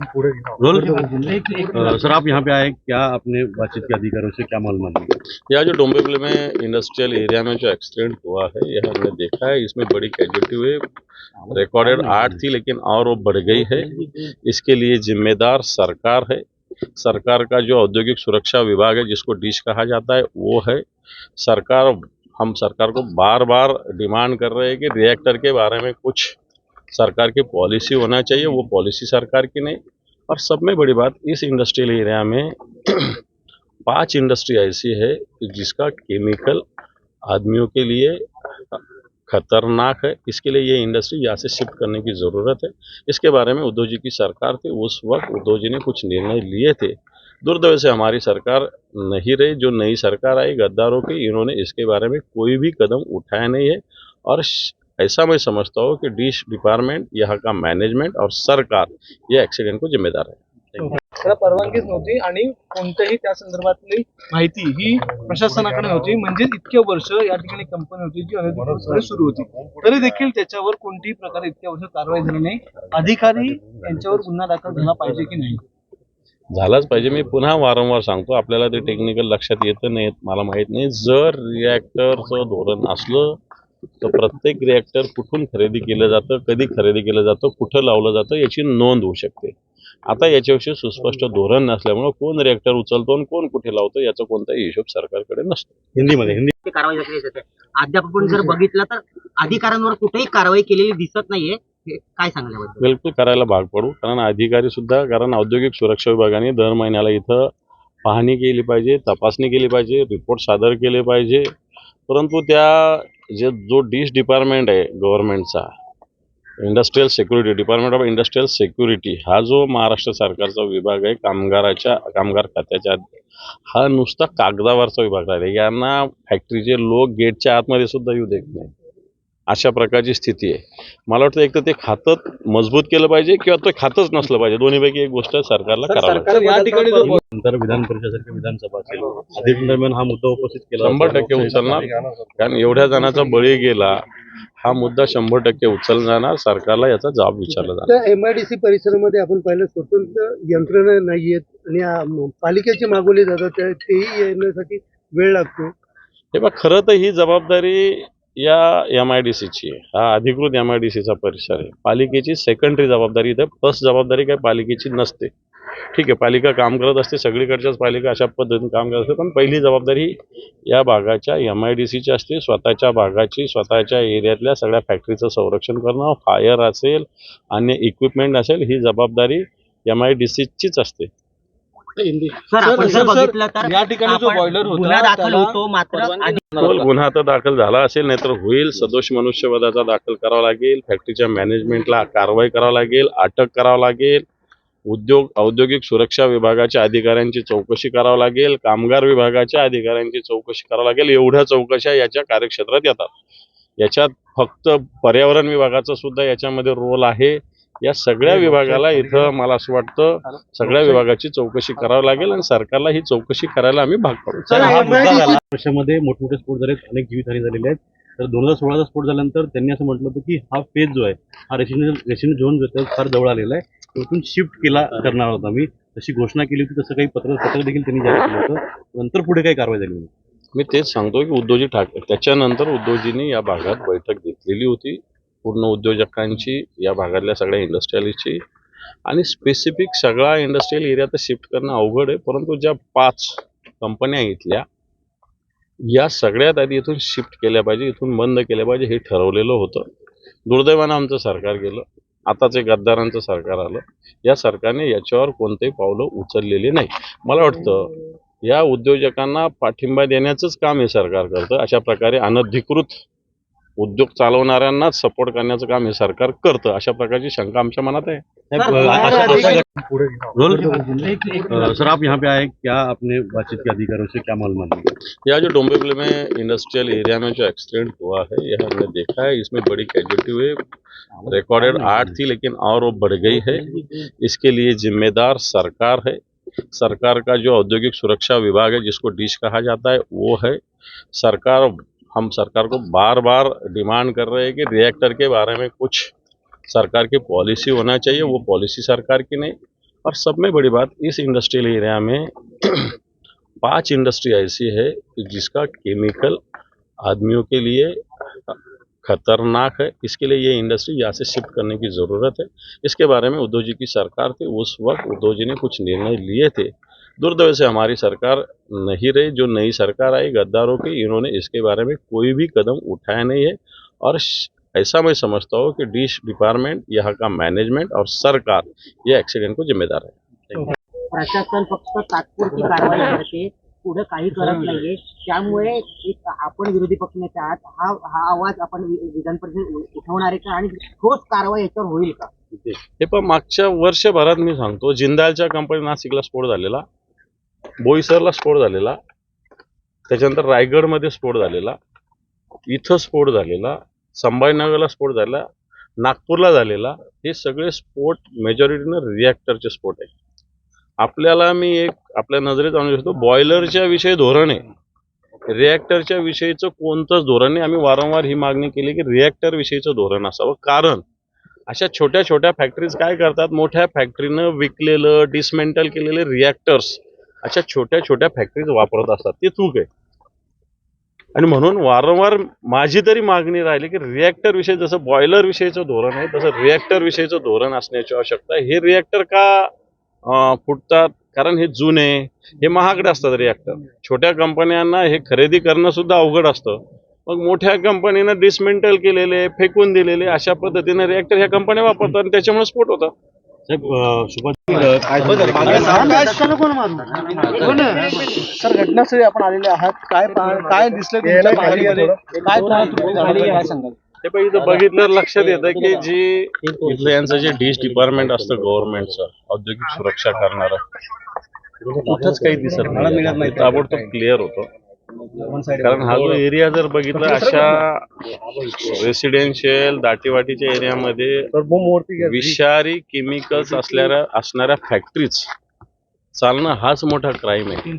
Role sir आप यहाँ पे आए क्या आपने बातचीत की अधिकारियों से क्या मालूम ली यहाँ जो डोंबिवली में इंडस्ट्रियल एरिया में जो एक्सीडेंट हुआ है यह हमने देखा है। इसमें बड़ी कैजुअलिटी हुई। रिकॉर्डेड आठ थी लेकिन और वो बढ़ गई है। इसके लिए जिम्मेदार सरकार है। सरकार का जो औद्योगिक सुरक्षा विभाग है जिसको डिश कहा जाता है वो है। सरकार हम सरकार को बार बार डिमांड कर रहे हैं कि रिएक्टर के बारे में कुछ सरकार की पॉलिसी होना चाहिए, वो पॉलिसी सरकार की नहीं। और सब में बड़ी बात, इस इंडस्ट्रियल एरिया में पाँच इंडस्ट्री ऐसी है जिसका केमिकल आदमियों के लिए खतरनाक है। इसके लिए ये इंडस्ट्री यहाँ से शिफ्ट करने की ज़रूरत है। इसके बारे में उद्धव जी की सरकार थी, उस वक्त उद्धव जी ने कुछ निर्णय लिए थे। दुर्दैव से हमारी सरकार नहीं रही। जो नई सरकार आई, गद्दारों की, इन्होंने इसके बारे में कोई भी कदम उठाया नहीं है। और ऐसा मैं समझता हूँ कि डिश डिपार्टमेंट यहाँ का मैनेजमेंट और सरकार ये एक्सीडेंट को जिम्मेदार है। त्याला परवानगीच नव्हती आणि कोणत्याही त्या संदर्भातली माहिती ही प्रशासनाकडे नव्हती. म्हणजे इतके वर्ष या ठिकाणी कंपनी होती जी अनधिकृतपणे सुरू होती. तरी देखील त्याच्यावर कोणत्याही प्रकारे इतक्या वर्ष कारवाई झाली नाही. अधिकारी यांच्यावर गुन्हा दाखल झाला पाहिजे की नाही? झालाच पाहिजे. मी पुन्हा वारंवार सांगतो आपल्याला ते टेक्निकल लक्षात येतं नाही मला माहीत नाही. जर रिॲक्टरचं धोरण असलं तर प्रत्येक रिॲक्टर कुठून खरेदी केलं जातं कधी खरेदी केलं जातं कुठं लावलं जातं याची नोंद होऊ शकते. आता याच्याविषयी सुस्पष्ट धोरण नसल्यामुळं कोण रिॲक्टर उचलतो आणि कोण कुठे लावतो याचा कोणताही हिशोब सरकारकडे नसतो. हिंदी मध्ये हिंदी कारवाई अद्याप आपण जर बघितलं तर अधिकाऱ्यांवर कुठेही कारवाई केलेली दिसत नाहीये. हे काय सांगण्याबद्दल? बिलकुल करायला भाग पडू. कारण अधिकारी सुद्धा कारण औद्योगिक सुरक्षा विभागाने दर महिन्याला इथं पाहणी केली पाहिजे तपासणी केली पाहिजे रिपोर्ट सादर केले पाहिजे. परंतु त्या जे जो डिश डिपार्टमेंट आहे गव्हर्नमेंटचा industrial security department of industrial security हा जो महाराष्ट्र सरकारचा विभाग आहे कामगाराच्या कामगार खात्याच्या हा नुसता कागदावरचा विभाग आहे. यांना फॅक्टरीचे लोक गेटच्या आतमध्ये सुद्धा येऊ देत नाही अशा प्रकारची स्थिती आहे. मला वाटतं एक तर ते खातं मजबूत केलं पाहिजे किंवा ते खातंच नसलं पाहिजे. दोन्हीपैकी एक गोष्ट सरकारला करावं लागेल. तर या ठिकाणी जो नंतर विधान परिषदेसारख्या विधानसभा असेल अधिवेशन दरम्यान हा मुद्दा उपस्थित केला शंभर. टक्के उचलणार. कारण एवढ्या जणांचा बळी गेला हा मुद्दा शंभर टक्के उचलला जाणार सरकारला याचा जबाब विचारला जाणार. एमआयडीसी परिसरामध्ये आपण पाहिलं स्वतंत्र यंत्रणा नाहीयेत आणि आ, म, पालिकेचे मागवले जातात तेही येण्यासाठी वेळ लागतो. हे बघ खरं तर ही जबाबदारी या एम आय डी सीची आहे. हा अधिकृत एम आय डी सीचा परिसर आहे. पालिकेची सेकंडरी जबाबदारी इथे फर्स्ट जबाबदारी काय? पालिकेची नसते. ठीक आहे पालिका काम करत असते सगळीकडच्याच पालिका अशा पद्धतीने काम करत असते पण पहिली जबाबदारी या भागाच्या एम आय डी सीची असते. स्वतःच्या भागाची स्वतःच्या एरियातल्या सगळ्या फॅक्टरीचं संरक्षण करणं फायर असेल अन्य इक्विपमेंट असेल ही जबाबदारी एम आय डी सीचीच असते. सर आपण सर, जर सर, बघितलं तर या ठिकाणी जो आपण बॉयलर होता, गुन्हा दाखल होतो मात्र गुन्हा तर दाखल झाला असेल नाहीतर होईल. सदोष मनुष्यवधाचा दाखल करावा लागेल. फॅक्टरीच्या मॅनेजमेंटला कारवाई करावं लागेल अटक करावं लागेल. उद्योग औद्योगिक सुरक्षा विभागाच्या अधिकाऱ्यांची चौकशी करावं लागेल. कामगार विभागाच्या अधिकाऱ्यांची चौकशी करावं लागेल. एवढ्या चौकशा याच्या कार्यक्षेत्रात येतात. याच्यात फक्त पर्यावरण विभागाचा सुद्धा याच्यामध्ये रोल आहे. या सगळ्या विभागाला इथं मला असं वाटतं सगळ्या विभागाची चौकशी करावी लागेल आणि सरकारला ही चौकशी करायला आम्ही भाग पाडू. हा. वर्षामध्ये मोठमोठे स्फोट झाले अनेक जीवितहानी झालेले आहेत. तर दोन हजार सोळाचा स्फोट झाल्यानंतर त्यांनी असं म्हटलं होतं की हा फेज जो आहे हा रेसिडेन्शियल रेसिडेन्शियल झोन जो आहे फार जवळ आलेला आहे. तिथून शिफ्ट केला करणार होता मी तशी घोषणा केली होती तसं काही पत्र पत्र देखील त्यांनी जारी केलं होतं. नंतर पुढे काही कारवाई झाली नाही. मी तेच सांगतो की उद्धवजी ठाकरे त्याच्यानंतर उद्धवजींनी या भागात बैठक घेतलेली होती. पूर्ण उद्योजकांची या भागातल्या सगळ्या इंडस्ट्रियलिस्टची आणि स्पेसिफिक सगळा इंडस्ट्रियल एरिया तर शिफ्ट करणं अवघड आहे परंतु ज्या पाच कंपन्या इथल्या या सगळ्यात आधी इथून शिफ्ट केल्या पाहिजे इथून बंद केल्या पाहिजे हे ठरवलेलं होतं. दुर्दैवानं आमचं सरकार गेलं आताच एक गद्दारांचं सरकार आलं. या सरकारने याच्यावर कोणतेही पावलं उचललेली नाही. मला वाटतं या उद्योजकांना पाठिंबा देण्याचंच काम हे सरकार करतं अशा प्रकारे अनधिकृत उद्योग चालवणाऱ्यांनाच सपोर्ट करण्याचं काम हे सरकार करतं. अशा प्रकारची शंका आमच्या मनात आहे. सर, आप यहाँ पे आए क्या आपने बातचीत की अधिकारियों से क्या मालूम यहाँ जो डोंबिवली में इंडस्ट्रियल एरिया में जो एक्सीडेंट हुआ है यह हमने देखा है। इसमें बड़ी कैजुअलिटी हुई। रिकॉर्डेड आठ थी लेकिन और वो बढ़ गई है। इसके लिए जिम्मेदार सरकार है। सरकार का जो औद्योगिक सुरक्षा विभाग है जिसको डिश कहा जाता है वो है सरकार हम सरकार को बार बार डिमांड कर रहे हैं कि रिएक्टर के बारे में कुछ सरकार की पॉलिसी होना चाहिए, वो पॉलिसी सरकार की नहीं। और सब में बड़ी बात, इस इंडस्ट्रियल एरिया में पाँच इंडस्ट्री ऐसी है कि जिसका केमिकल आदमियों के लिए खतरनाक है। इसके लिए ये इंडस्ट्री यहाँ से शिफ्ट करने की ज़रूरत है। इसके बारे में उद्धव जी की सरकार थी, उस वक्त उद्धव जी ने कुछ निर्णय लिए थे। दुर्दैव से हमारी सरकार नहीं रही जो नई सरकार आई गद्दारों की इन्होंने इसके बारे में कोई भी कदम उठाया नहीं है। और ऐसा मैं समझता हूँ कि डिश डिपार्टमेंट यहाँ का मैनेजमेंट और सरकार ये एक्सीडेंट को जिम्मेदार है। प्रशासन फक्त तात्पुरती कारवाई करते पुढे काही करत नाहीये. त्यामुळे एक आपण विरोधी पक्षनेते आहात हा हा आवाज आपण विधान परिषद उठवणार आहे का? आणि ठोस कारवाई याच्यावर होईल का? हे पण मागच्या वर्षभरात मी सांगतो जिंदालच्या कंपनी नाशिकला स्फोट झालेला. बोईसरला स्फोट झालेला त्याच्यानंतर रायगडमध्ये स्फोट झालेला इथं स्फोट झालेला संभाजीनगरला स्फोट झाला नागपूरला झालेला हे सगळे स्फोट मेजॉरिटीनं रिॲक्टरचे स्फोट आहे आपल्याला मी एक आपल्या नजरेत आणू शकतो बॉयलरच्या विषयी धोरण आहे. रिॲक्टरच्या विषयीचं कोणतंच धोरण नाही. आम्ही वारंवार ही मागणी केली की रिॲक्टर विषयीचं धोरण असावं. कारण अशा छोट्या छोट्या फॅक्टरीज काय करतात? मोठ्या फॅक्टरीनं विकलेलं डिसमेंटल केलेले रिॲक्टर्स अशा छोट्या छोट्या फॅक्टरीज वापरत असतात. ते चूक आहे. आणि म्हणून वारंवार माझी तरी मागणी राहिली की रिॲक्टर विषयी जसं बॉयलर विषयीचं धोरण आहे तसं रिॲक्टर विषयीचं धोरण असण्याची आवश्यकता हे रिॲक्टर का फुटतात? कारण हे जुने हे महागडे असतात रिॲक्टर छोट्या कंपन्यांना हे खरेदी करणं सुद्धा अवघड असतं. मग मोठ्या कंपनीनं डिसमेंटल केलेले फेकून दिलेले अशा पद्धतीने रिॲक्टर ह्या कंपन्या वापरतात आणि त्याच्यामुळे स्फोट होतात. सर घटनास्थळी आपण आलेले आहात. काय काय दिसलं काय सांगाल? ते पण इथं बघितल्यावर लक्षात येतं की जी इथलं यांचं जे डिश डिपार्टमेंट असतं गव्हर्नमेंटचं औद्योगिक सुरक्षा करणारं कुठंच काही दिसत नाही. ताबडतोब क्लिअर होतो. कारण हा जो एरिया जर बघितला अशा रेसिडेन्शियल दाटीवाटीच्या एरियामध्ये विषारी केमिकल्स असणाऱ्या असणाऱ्या फॅक्टरीज चालणं हाच मोठा क्राईम आहे.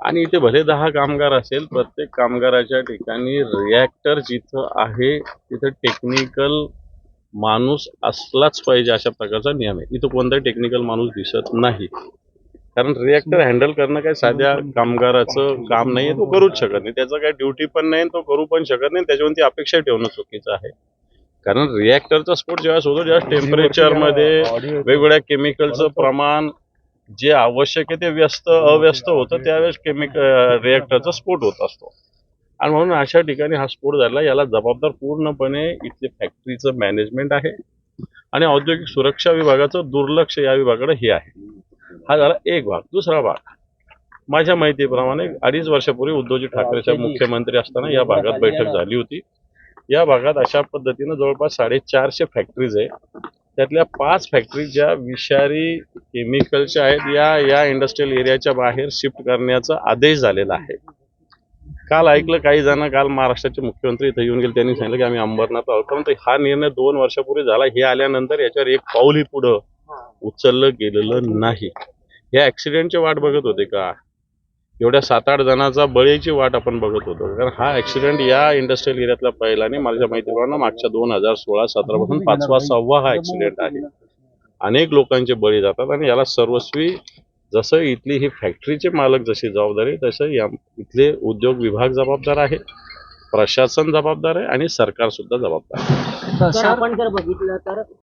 आणि इथे भले दहा कामगार असेल प्रत्येक कामगाराच्या ठिकाणी रिॲक्टर जिथं आहे तिथं टेक्निकल माणूस असलाच पाहिजे अशा प्रकारचा नियम आहे. इथं कोणताही टेक्निकल माणूस दिसत नाही. कारण रिॲक्टर हँडल करणं काही साध्या कामगाराचं काम नाही तो करूच शकत नाही. त्याचं काही ड्युटी पण नाही तो करू पण शकत नाही. त्याच्यावरती अपेक्षा ठेवणं चुकीचं आहे. कारण रिॲक्टरचा स्फोट ज्यावेळेस होतो ज्यावेळेस टेम्परेचरमध्ये वेगवेगळ्या केमिकलचं प्रमाण जे आवश्यक आहे ते व्यस्त अव्यस्त होतं त्यावेळेस केमिकल रिॲक्टरचा स्फोट होत असतो. आणि म्हणून अशा ठिकाणी हा स्फोट झाला याला जबाबदार पूर्णपणे इथले फॅक्टरीचं मॅनेजमेंट आहे. आणि औद्योगिक सुरक्षा विभागाचं दुर्लक्ष या विभागाकडे हे आहे. हा झाला एक भाग. दुसरा भाग. माझ्या माहितीप्रमाणे अडीच वर्षापूर्वी उद्धवजी ठाकरे साहेब मुख्यमंत्री असताना या भागात बैठक झाली होती. या भागात अशा पद्धतीनं जवळपास साडेचारशे फॅक्टरीज आहे. त्यातल्या पाच फॅक्टरी ज्या विषारी केमिकलच्या आहेत या या इंडस्ट्रियल एरियाच्या बाहेर शिफ्ट करण्याचा आदेश झालेला आहे. काल ऐकलं काही जण काल महाराष्ट्राचे मुख्यमंत्री इथं येऊन गेले. त्यांनी सांगितलं की आम्ही अंबरनाथ आहोत परंतु हा निर्णय दोन वर्षापूर्वी झाला. हे आल्यानंतर याच्यावर एक पाऊलही पुढं उचललं गेलेलं नाही. या ऍक्सिडेंटची वाट बघत होते का? एवढ्या सात आठ जणांचा बळीची वाट आपण बघत होतो. कारण हा ऍक्सिडेंट या इंडस्ट्रियल एरियातला पहिला नाही माझ्या माहितीप्रमाणे मागच्या दोन हजार सोळा सतरा पासून पाचवा सहावा हा ऍक्सिडेंट आहे. अनेक लोकांचे बळी जातात आणि याला सर्वस्वी जसं इथली ही फॅक्टरीचे मालक जशी जबाबदारी तसं या इथले उद्योग विभाग जबाबदार आहे प्रशासन जबाबदार आहे आणि सरकार सुद्धा जबाबदार आहे. आपण जर बघितलं तर